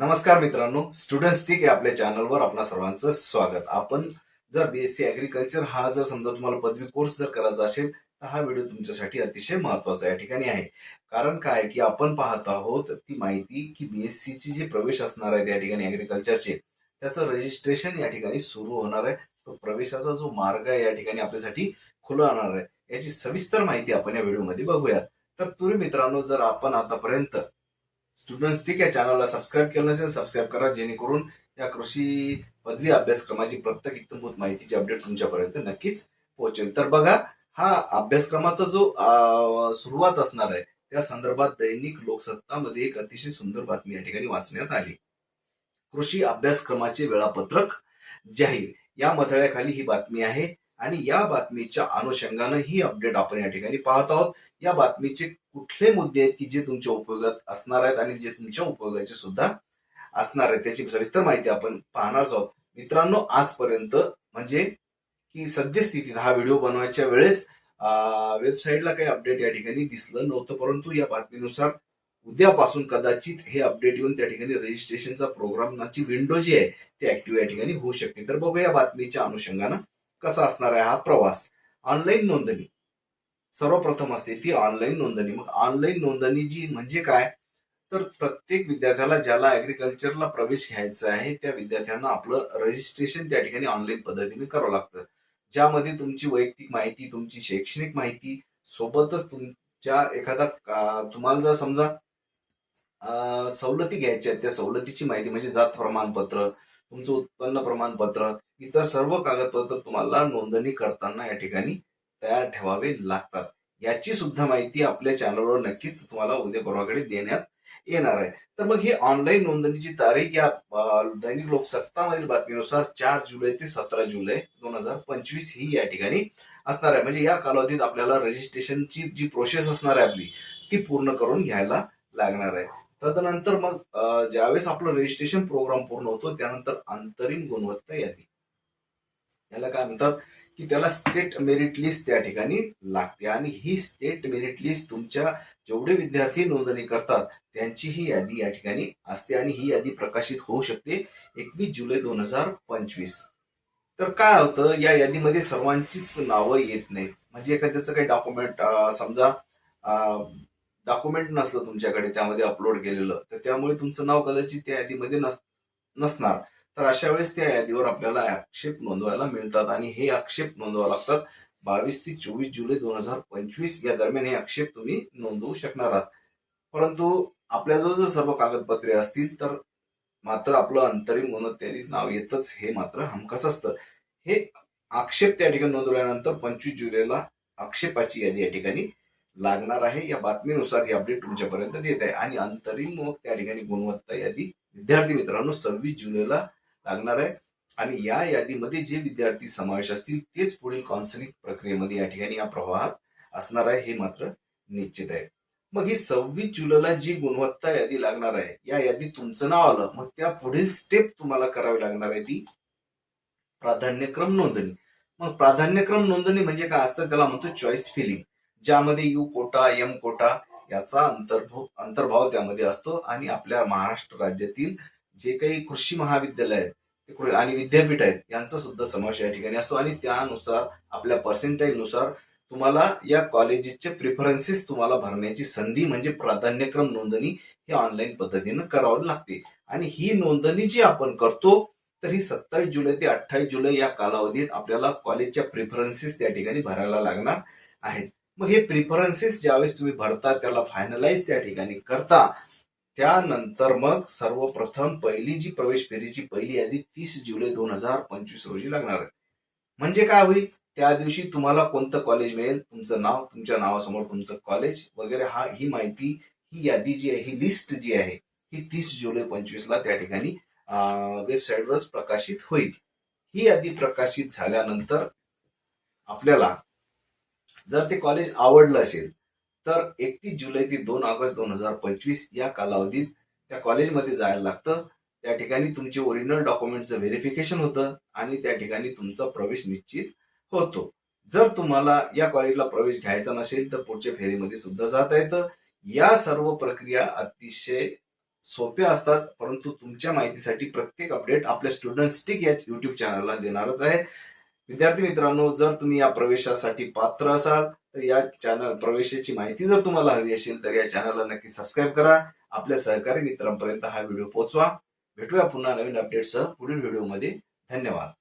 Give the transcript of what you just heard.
नमस्कार मित्रांनो student stick या आपल्या चॅनलवर आपल्या सर्वांचं स्वागत. आपण जर बीएससी अॅग्रिकल्चर हा जर समजा तुम्हाला पदवी कोर्स जर करायचा असेल तर हा व्हिडिओ तुमच्यासाठी अतिशय महत्त्वाचा या ठिकाणी आहे. कारण काय? की आपण पाहत आहोत ती माहिती की बीएससी ची जे प्रवेश असणार आहे या ठिकाणी अॅग्रिकल्चरचे त्याचं रजिस्ट्रेशन या ठिकाणी सुरू होणार आहे. तो प्रवेशाचा जो मार्ग आहे या ठिकाणी आपल्यासाठी खुला होणार आहे. याची सविस्तर माहिती आपण या व्हिडिओमध्ये बघूयात. तर तुम्ही मित्रांनो जर आपण आतापर्यंत स्टुडंट्स ठीक आहे चॅनलला सबस्क्राईब केलं नसेल सबस्क्राईब करा जेणेकरून या कृषी पदवी अभ्यासक्रमाची प्रत्येक इत्तमभूत माहितीची अपडेट तुमच्यापर्यंत नक्कीच पोहोचेल. तर बघा हा अभ्यासक्रमाचा जो सुरुवात असणार आहे त्या संदर्भात दैनिक लोकसत्तामध्ये एक अतिशय सुंदर बातमी या ठिकाणी वाचण्यात आली. कृषी अभ्यासक्रमाचे वेळापत्रक जाहीर. या मथळ्याखाली ही बातमी आहे आणि या बातमीच्या अनुषंगानं ही अपडेट आपण या ठिकाणी पाहत आहोत. या बातमीचे कुठले मुद्दे आहेत की जे तुमच्या उपयोगात असणार आहेत आणि जे तुमच्या उपयोगाचे सुद्धा असणार आहेत त्याची सविस्तर माहिती आपण पाहणार आहोत. मित्रांनो आजपर्यंत म्हणजे की सद्यस्थितीत हा व्हिडिओ बनवायच्या वेळेस वेबसाईटला काही अपडेट या ठिकाणी दिसलं नव्हतं परंतु या बातमीनुसार उद्यापासून कदाचित हे अपडेट येऊन त्या ठिकाणी रजिस्ट्रेशनचा प्रोग्रामची विंडो जी आहे ती ऍक्टिव्ह या ठिकाणी होऊ शकते. तर बघूया या बातमीच्या अनुषंगानं कसा असणार आहे हा प्रवास. ऑनलाईन नोंदणी. सर्वप्रथम असते ती ऑनलाईन नोंदणी. मग ऑनलाईन नोंदणी जी म्हणजे काय? तर प्रत्येक विद्यार्थ्याला ज्याला ऍग्रिकल्चरला प्रवेश घ्यायचा आहे त्या विद्यार्थ्यांना आपलं रजिस्ट्रेशन त्या ठिकाणी ऑनलाईन पद्धतीने करावं लागतं. ज्यामध्ये तुमची वैयक्तिक माहिती तुमची शैक्षणिक माहिती सोबतच तुमच्या एखादा तुम्हाला जर समजा सवलती घ्यायच्या आहेत त्या सवलतीची माहिती म्हणजे जात प्रमाणपत्र तुमचं उत्पन्न प्रमाणपत्र इतर सर्व कागदपत्र तुम्हाला नोंदणी करताना या ठिकाणी तयार ठेवावे लागतात. याची सुद्धा माहिती आपल्या चॅनलवर नक्कीच तुम्हाला उद्या परवाकडे देण्यात येणार आहे. तर मग ही ऑनलाईन नोंदणीची तारीख या दैनिक लोकसत्तामधील बातमीनुसार चार जुलै ते सतरा जुलै दोन हजार पंचवीस ही या ठिकाणी असणार आहे. म्हणजे या कालावधीत आपल्याला रजिस्ट्रेशनची जी प्रोसेस असणार आहे आपली ती पूर्ण करून घ्यायला लागणार आहे. तदनंतर मग ज्यावेळेस आपलं रजिस्ट्रेशन प्रोग्राम पूर्ण होतो त्यानंतर अंतरिम गुणवत्ता यादी. याला काय म्हणतात? की त्याला स्टेट मेरिट लिस्ट त्या ठिकाणी लागते. आणि ही स्टेट मेरिट लिस्ट तुमच्या जेवढे विद्यार्थी नोंदणी करतात त्यांची ही यादी या ठिकाणी असते आणि ही यादी प्रकाशित होऊ शकते एकवीस जुलै दोन हजार पंचवीस. तर काय होतं या यादीमध्ये सर्वांचीच नावं येत नाहीत. म्हणजे एखाद्याचं काही डॉक्युमेंट समजा डॉक्युमेंट नसलं तुमच्याकडे त्यामध्ये अपलोड केलेलं तर त्यामुळे तुमचं नाव कदाचित त्या यादीमध्ये नस नसणार. तर अशा वेळेस त्या यादीवर आपल्याला आक्षेप नोंदवायला मिळतात आणि हे आक्षेप नोंदवावे लागतात. बावीस ते चोवीस जुलै दोन हजार पंचवीस या दरम्यान हे आक्षेप तुम्ही नोंदवू शकणार आहात. परंतु आपल्याजवळ जर सर्व कागदपत्रे असतील तर मात्र आपलं अंतरिम गुणवत्तेने नाव येतच हे मात्र हमखास असतं. हे आक्षेप त्या ठिकाणी नोंदवल्यानंतर पंचवीस जुलैला आक्षेपाची यादी या ठिकाणी लागणार आहे. या बातमीनुसार ही अपडेट तुमच्यापर्यंत देत आहे. आणि अंतरिम मग त्या ठिकाणी गुणवत्ता यादी. विद्यार्थी मित्रांनो सव्वीस जुलैला लागणार आहे. आणि या यादीमध्ये जे विद्यार्थी समावेश असतील तेच पुढील काउन्सिलिंग प्रक्रियेमध्ये या ठिकाणी या प्रवाहात असणार आहे हे मात्र निश्चित आहे. मग ही सव्वीस जुलैला जी गुणवत्ता यादी लागणार आहे या यादीत तुमचं नाव आलं मग त्या पुढील स्टेप तुम्हाला करावी लागणार आहे ती प्राधान्यक्रम नोंदणी. मग प्राधान्यक्रम नोंदणी म्हणजे काय असतं? त्याला म्हणतो चॉईस फिलिंग ज्यामध्ये यू कोटा एम कोटा याचा अंतर्भाव अंतर्भाव त्यामध्ये असतो. आणि आपल्या महाराष्ट्र राज्यातील जे काही कृषी महाविद्यालय आहेत आणि विद्यापीठ आहेत. यांचा सुद्धा समावेश या ठिकाणी असतो. आणि त्यानुसार आपल्या पर्सेंटाईलनुसार तुम्हाला या कॉलेजेसचे प्रिफरन्सेस तुम्हाला भरण्याची संधी म्हणजे प्राधान्यक्रम नोंदणी ही ऑनलाईन पद्धतीनं करावी लागते. आणि ही नोंदणी जी आपण करतो तर ही सत्तावीस जुलै ते अठ्ठावीस जुलै या कालावधीत आपल्याला कॉलेजच्या प्रिफरन्सेस त्या ठिकाणी भरायला लागणार आहेत. मग हे प्रिफरन्सेस ज्यावेळेस तुम्ही भरता त्याला फायनलाइज त्या ठिकाणी करता त्यानंतर मग सर्वप्रथम पहिली जी प्रवेश फेरीची पहिली यादी तीस जुलै दोन हजार पंचवीस रोजी लागणार आहे. म्हणजे काय होईल? त्या दिवशी तुम्हाला कोणतं कॉलेज मिळेल? तुमचं नाव तुमच्या नावासमोर तुमचं कॉलेज वगैरे हा ही माहिती ही यादी जी आहे ही लिस्ट जी आहे ही तीस जुलै पंचवीसला त्या ठिकाणी वेबसाईटवरच प्रकाशित होईल. ही यादी प्रकाशित झाल्यानंतर आपल्याला जर ते कॉलेज आवडलं असेल तर एकतीस जुलै ते दोन ऑगस्ट दोन हजार पंचवीस या कालावधीत त्या कॉलेजमध्ये जायला लागतं. त्या ठिकाणी तुमचे ओरिजिनल डॉक्युमेंटचं व्हेरिफिकेशन होतं आणि त्या ठिकाणी तुमचा प्रवेश निश्चित होतो. जर तुम्हाला या कॉलेजला प्रवेश घ्यायचा नसेल तर पुढच्या फेरीमध्ये सुद्धा जाता येतं. या सर्व प्रक्रिया अतिशय सोप्या असतात परंतु तुमच्या माहितीसाठी प्रत्येक अपडेट आपल्या स्टुडंट स्टिक या युट्यूब चॅनलला देणारच आहे. विद्यार्थी मित्रांनो जर तुम्ही या प्रवेशासाठी पात्र असाल तर या चॅनल प्रवेशाची माहिती जर तुम्हाला हवी असेल तर या चॅनलला नक्की सबस्क्राईब करा. आपल्या सहकारी मित्रांपर्यंत हा व्हिडिओ पोहोचवा. भेटूया पुन्हा नवीन अपडेटसह पुढील व्हिडिओमध्ये. धन्यवाद.